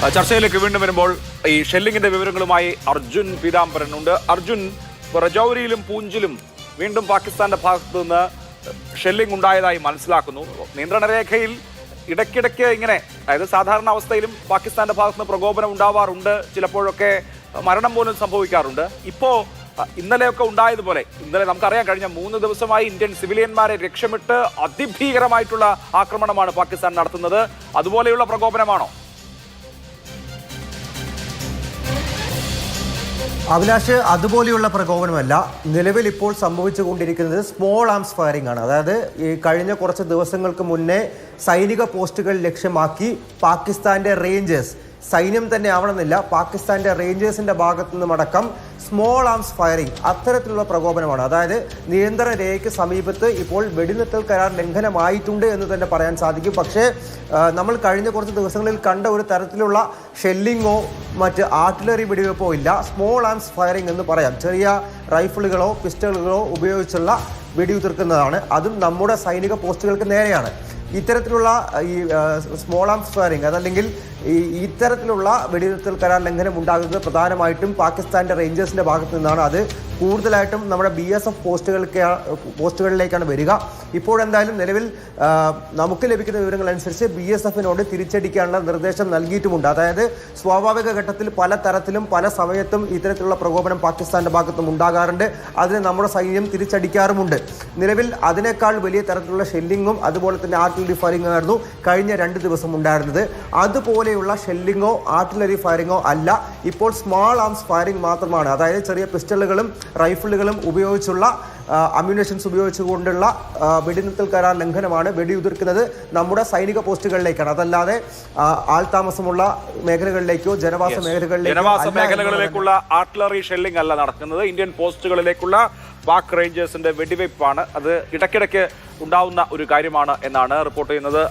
ചർച്ചയിലേക്ക് വീണ്ടും വരുമ്പോൾ ഈ ഷെല്ലിങ്ങിന്റെ വിവരങ്ങളുമായി അർജുൻ പീതാംബരൻ ഉണ്ട് അർജുൻ റജൌരിയിലും പൂഞ്ചിലും വീണ്ടും പാകിസ്ഥാന്റെ ഭാഗത്തു നിന്ന് ഷെല്ലിംഗ് ഉണ്ടായതായി മനസ്സിലാക്കുന്നു. നിയന്ത്രണ രേഖയിൽ ഇടയ്ക്കിടയ്ക്ക് ഇങ്ങനെ അതായത് സാധാരണ അവസ്ഥയിലും പാകിസ്ഥാന്റെ ഭാഗത്ത് നിന്ന് പ്രകോപനം ഉണ്ടാവാറുണ്ട്. ചിലപ്പോഴൊക്കെ മരണം പോലും സംഭവിക്കാറുണ്ട്. ഇപ്പോ അ, ഇന്നലെയൊക്കെ ഉണ്ടായതുപോലെ ഇന്നലെ നമുക്കറിയാൻ കഴിഞ്ഞ മൂന്ന് ദിവസമായി ഇന്ത്യൻ സിവിലിയന്മാരെ രക്ഷമിട്ട് അതിഭീകരമായിട്ടുള്ള ആക്രമണമാണ് പാകിസ്ഥാൻ നടത്തുന്നത്. അതുപോലെയുള്ള പ്രകോപനമാണോ? അഭിലാഷ് അതുപോലെയുള്ള പ്രകോപനമല്ല. നിലവിൽ ഇപ്പോൾ സംഭവിച്ചുകൊണ്ടിരിക്കുന്നത് സ്മോൾ ആംസ് ഫയറിംഗ് ആണ്. അതായത് ഈ കഴിഞ്ഞ കുറച്ച് ദിവസങ്ങൾക്ക് മുന്നേ സൈനിക പോസ്റ്റുകൾ ലക്ഷ്യമാക്കി പാകിസ്ഥാന്റെ റേഞ്ചേഴ്സ് സൈന്യം തന്നെ ആവണമെന്നില്ല. പാകിസ്ഥാന്റെ റേഞ്ചേഴ്സിന്റെ ഭാഗത്തു നിന്നുമടക്കം സ്മോൾ ആംസ് ഫയറിംഗ് അത്തരത്തിലുള്ള പ്രകോപനമാണ്. അതായത് നിയന്ത്രണ രേഖയ്ക്ക് സമീപത്ത് ഇപ്പോൾ വെടിനിർത്തൽ കരാർ ലംഘനമായിട്ടുണ്ട് എന്ന് തന്നെ പറയാൻ സാധിക്കും. പക്ഷേ നമ്മൾ കഴിഞ്ഞ കുറച്ച് ദിവസങ്ങളിൽ കണ്ട ഒരു തരത്തിലുള്ള ഷെല്ലിങ്ങോ മറ്റ് ആർട്ടിലറി വെടിവെപ്പോ ഇല്ല. സ്മോൾ ആംസ് ഫയറിംഗ് എന്ന് പറയാം. ചെറിയ റൈഫിളുകളോ പിസ്റ്റളുകളോ ഉപയോഗിച്ചുള്ള വെടിയുതിർക്കുന്നതാണ്. അതും നമ്മുടെ സൈനിക പോസ്റ്റുകൾക്ക് നേരെയാണ്. ഇത്തരത്തിലുള്ള ഈ സ്മോൾ ആംസ് ഫയറിംഗ് അതല്ലെങ്കിൽ ഈ ഇത്തരത്തിലുള്ള വെടിനിർത്തൽ കരാർ ലംഘനം ഉണ്ടാകുന്നത് പ്രധാനമായിട്ടും പാകിസ്ഥാന്റെ റേഞ്ചേഴ്സിന്റെ ഭാഗത്തു നിന്നാണ്. അത് കൂടുതലായിട്ടും നമ്മുടെ ബി എസ് എഫ് പോസ്റ്റുകൾക്ക് പോസ്റ്റുകളിലേക്കാണ് വരിക. ഇപ്പോഴെന്തായാലും നിലവിൽ നമുക്ക് ലഭിക്കുന്ന വിവരങ്ങൾ അനുസരിച്ച് ബി എസ് എഫിനോട് തിരിച്ചടിക്കാനുള്ള നിർദ്ദേശം നൽകിയിട്ടുമുണ്ട്. അതായത് സ്വാഭാവിക ഘട്ടത്തിൽ പല തരത്തിലും പല സമയത്തും ഇത്തരത്തിലുള്ള പ്രകോപനം പാകിസ്ഥാന്റെ ഭാഗത്തും ഉണ്ടാകാറുണ്ട്. അതിന് നമ്മുടെ സൈന്യം തിരിച്ചടിക്കാറുമുണ്ട്. നിലവിൽ അതിനേക്കാൾ വലിയ തരത്തിലുള്ള ഷെല്ലിങ്ങും അതുപോലെ തന്നെ ആർട്ടിലറി ഫയറിംഗും ആയിരുന്നു കഴിഞ്ഞ രണ്ട് ദിവസം ഉണ്ടായിരുന്നത്. അതുപോലെയുള്ള ഷെല്ലിങ്ങോ ആർട്ടിലറി ഫയറിങ്ങോ അല്ല. ഇപ്പോൾ സ്മോൾ ആംസ് ഫയറിംഗ് മാത്രമാണ്. അതായത് ചെറിയ പിസ്റ്റളുകളും റൈഫിളുകളും ഉപയോഗിച്ചുള്ള അമ്യൂണേഷൻസ് ഉപയോഗിച്ചുകൊണ്ടുള്ള വെടിനിർത്തൽ കരാർ ലംഘനമാണ് വെടിയുതിർക്കുന്നത് നമ്മുടെ സൈനിക പോസ്റ്റുകളിലേക്കാണ്. അതല്ലാതെ ആൾതാമസമുള്ള മേഖലകളിലേക്കോ ജനവാസ മേഖലകളിലേക്കോ ജനവാസ മേഖലകളിലേക്കുള്ള ആർട്ടിലറി ഷെല്ലിംഗ് അല്ല നടക്കുന്നത്. ഇന്ത്യൻ പോസ്റ്റുകളിലേക്കുള്ള പാക് റേഞ്ചേഴ്സിന്റെ വെടിവയ്പ്പാണ്. അത് ഇടയ്ക്കിടയ്ക്ക് ഉണ്ടാവുന്ന ഒരു കാര്യമാണ് എന്നാണ് റിപ്പോർട്ട് ചെയ്യുന്നത്.